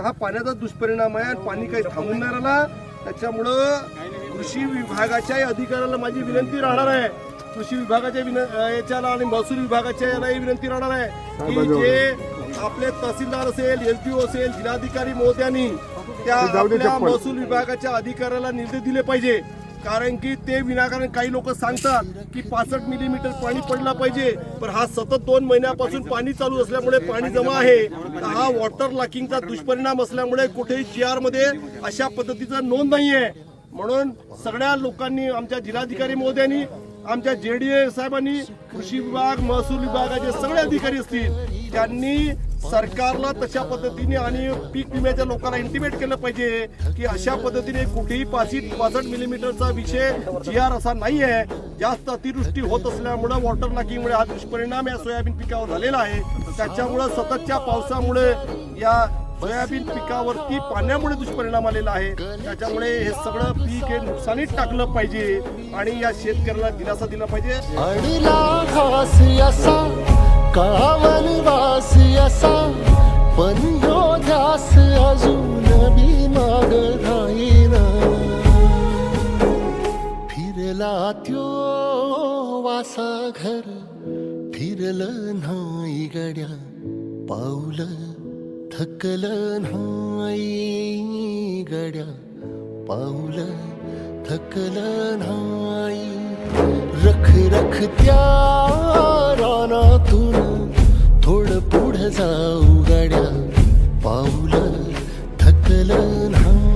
हा पाण्याचा दुष्परिणाम आहे आणि पाणी काही थांबून नाही राहिला त्याच्यामुळं कृषी विभागाच्याही अधिकाऱ्याला माझी विनंती राहणार आहे. कृषी विभागाच्या विन याच्याला आणि महसूल विभागाच्या यालाही विनंती राहणार आहे की जे आपले तहसीलदार असेल एलपीओ असेल जिल्हाधिकारी महोदयांनी त्या आपल्या महसूल विभागाच्या अधिकाऱ्याला निर्देश दिले पाहिजे. कारण की ते विनाकारण काही लोक सांगतात की पासष्ट मिलीमीटर पाणी पडला पाहिजे पण हा सतत दोन महिन्यापासून पाणी चालू असल्यामुळे पाणी जमा आहे. हा वॉटर लॉकिंगचा दुष्परिणाम असल्यामुळे कुठेही जी आरमध्ये अशा पद्धतीचा नोंद नाही आहे म्हणून सगळ्या लोकांनी आमच्या जिल्हाधिकारी महोदयांनी आमच्या जेडीए साहेबांनी कृषी विभाग महसूल विभागाचे सगळे अधिकारी असतील त्यांनी सरकारला तशा पद्धतीने आणि पीक विम्याच्या लोकांना इंटिमेट केलं पाहिजे की अशा पद्धतीने कुठेही पाचशे पासष्ट मिलीमीटरचा विषय जी आर असा नाही आहे जास्त अतिवृष्टी होत असल्यामुळं वॉटर लॉकिंगमुळे हा दुष्परिणाम या सोयाबीन पिकावर झालेला आहे. त्याच्यामुळं सततच्या पावसामुळे या सोयाबीन पिकावरती पाण्यामुळे दुष्परिणाम आलेला आहे. त्याच्यामुळे हे सगळं पीक हे नुकसानीत टाकलं पाहिजे आणि या शेतकऱ्याला दिलासा दिला पाहिजे. असा पण यो ध्यास अजून बी माग राहीना. फिरला त्यो वासा घर फिरलं नाही गड्या पाऊल थकल नाही गड्या पाऊल थकल नाही. रख रख त्या उघड्या पाऊल थकल लहान